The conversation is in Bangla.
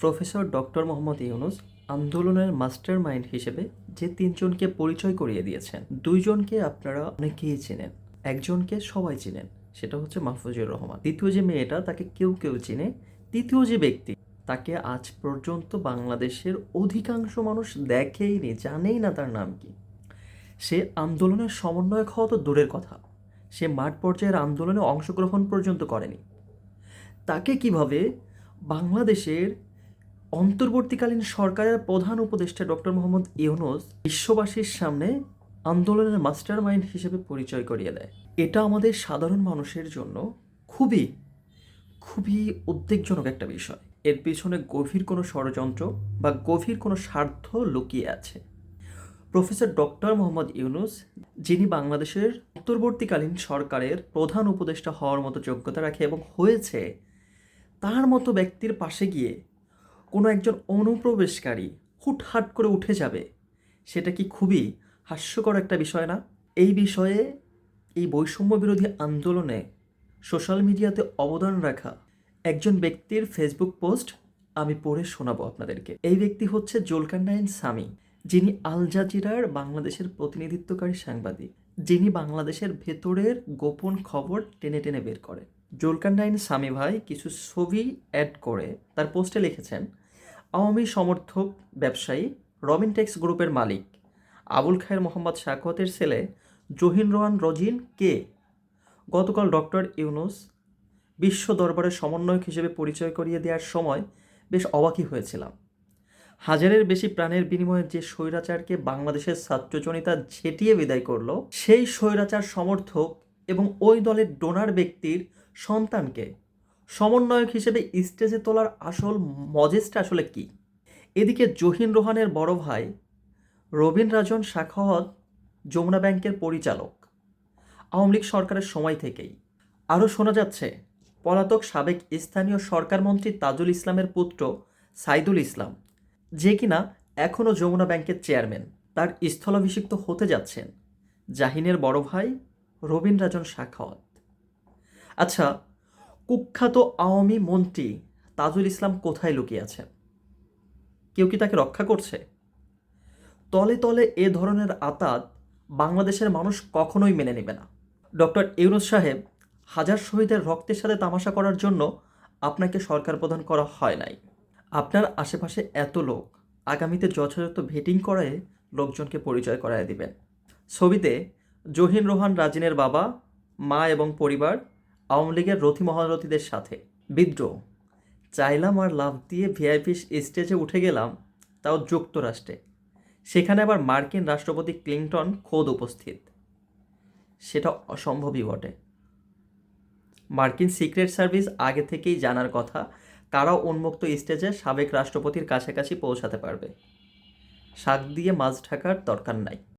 প্রফেসর ডক্টর মোহাম্মদ ইউনুস আন্দোলনের মাস্টার মাইন্ড হিসেবে যে তিনজনকে পরিচয় করিয়ে দিয়েছেন, দুইজনকে আপনারা অনেকেই চেনেন, একজনকে সবাই চেনেন, সেটা হচ্ছে মাহফুজুর রহমান। দ্বিতীয় যে মেয়েটা তাকে কেউ কেউ চেনে, তৃতীয় যে ব্যক্তি তাকে আজ পর্যন্ত বাংলাদেশের অধিকাংশ মানুষ দেখেইনি, জানেই না তার নাম কি। সে আন্দোলনের সমন্বয়ক হওয়া তো দূরের কথা। সে মাঠ পর্যায়ের আন্দোলনে অংশগ্রহণ পর্যন্ত করেনি। তাকে কীভাবে বাংলাদেশের অন্তর্বর্তীকালীন সরকারের প্রধান উপদেষ্টা ডক্টর মোহাম্মদ ইউনুস বিশ্ববাসীর সামনে আন্দোলনের মাস্টার মাইন্ড হিসেবে পরিচয় করিয়ে দেয়। এটা আমাদের সাধারণ মানুষের জন্য খুবই খুবই উদ্বেগজনক একটা বিষয়। এর পিছনে গভীর কোনো ষড়যন্ত্র বা গভীর কোনো স্বার্থ লুকিয়ে আছে। প্রফেসর ডক্টর মোহাম্মদ ইউনুস, যিনি বাংলাদেশের অন্তর্বর্তীকালীন সরকারের প্রধান উপদেষ্টা হওয়ার মতো যোগ্যতা রাখে এবং হয়েছে, তার মতো ব্যক্তির পাশে গিয়ে কোনো একজন অনুপ্রবেশকারী হুটহাট করে উঠে যাবে, সেটা কি খুবই হাস্যকর একটা বিষয় না? এই বিষয়ে এই বৈষম্য বিরোধী আন্দোলনে সোশ্যাল মিডিয়াতে অবদান রাখা একজন ব্যক্তির ফেসবুক পোস্ট আমি পড়ে শোনাবো আপনাদেরকে। এই ব্যক্তি হচ্ছে জুলকান্নাইন সামি, যিনি আল জাজিরার বাংলাদেশের প্রতিনিধিত্বকারী সাংবাদিক, যিনি বাংলাদেশের ভেতরের গোপন খবর টেনে টেনে বের করে জুলকান্নাইন সামি ভাই কিছু ছবি অ্যাড করে তার পোস্টে লিখেছেন আওয়ামী সমর্থক ব্যবসায়ী রবিন টেক্স গ্রুপের মালিক। আবুল খায়ের মোহাম্মদ শাকওয়াতের ছেলে জহিন রোহান রজিন কে? গতকাল ডক্টর ইউনুস বিশ্ব দরবারের সমন্বয়ক হিসেবে পরিচয় করিয়ে দেওয়ার সময় বেশ অবাকই হয়েছিলাম। হাজারের বেশি প্রাণের বিনিময়ে যে স্বৈরাচারকে বাংলাদেশের ছাত্র জনতা ঝেঁটিয়ে বিদায় করল, সেই স্বৈরাচার সমর্থক এবং ওই দলের ডোনার ব্যক্তির সন্তানকে সমন্বয়ক হিসেবে স্টেজে তোলার আসল মজেসটা আসলে কি? এদিকে জহিন রোহানের বড় ভাই রবীন রাজন শাখাওয়াত যমুনা ব্যাংকের পরিচালক। আওয়ামী লীগ সরকারের সময় থেকেই। আরও শোনা যাচ্ছে, পলাতক সাবেক স্থানীয় সরকার মন্ত্রী তাজুল ইসলামের পুত্র সাইদুল ইসলাম, যে কিনা এখনও যমুনা ব্যাংকের চেয়ারম্যান, তার স্থলাভিষিক্ত হতে যাচ্ছেন জাহিনের বড় ভাই রবীন রাজন শাখাওয়াত আচ্ছা কুখ্যাত আওয়ামী মন্ত্রী তাজুল ইসলাম কোথায় লুকিয়ে আছেন কেউ কি তাকে রক্ষা করছে? তলে তলে এ ধরনের আতাত বাংলাদেশের মানুষ কখনোই মেনে নেবে না। ডক্টর ইউনুস সাহেব, হাজার শহীদের রক্তের সাথে তামাশা করার জন্য আপনাকে সরকার প্রদান করা হয় নাই। আপনার আশেপাশে এত লোক আগামীতে যথাযথ ভেটিং করায় লোকজনকে পরিচয় করায় দিবেন। ছবিতে জহিন রোহান রাজিনের বাবা, মা এবং পরিবার আওয়ামী লীগের রথী মহারথীদের সাথে। বিদ্রোহ। চাইলাম আর লাভ দিয়ে ভিআইপি স্টেজে উঠে গেলাম, তাও যুক্তরাষ্ট্রে। সেখানে আবার মার্কিন রাষ্ট্রপতি ক্লিংটন খোদ উপস্থিত। সেটা অসম্ভবই বটে। মার্কিন সিক্রেট সার্ভিস আগে থেকেই জানার কথা কারা উন্মুক্ত স্টেজে সাবেক রাষ্ট্রপতির কাছাকাছি পৌঁছাতে পারবে। শাক দিয়ে মাছ ঢাকার দরকার নাই।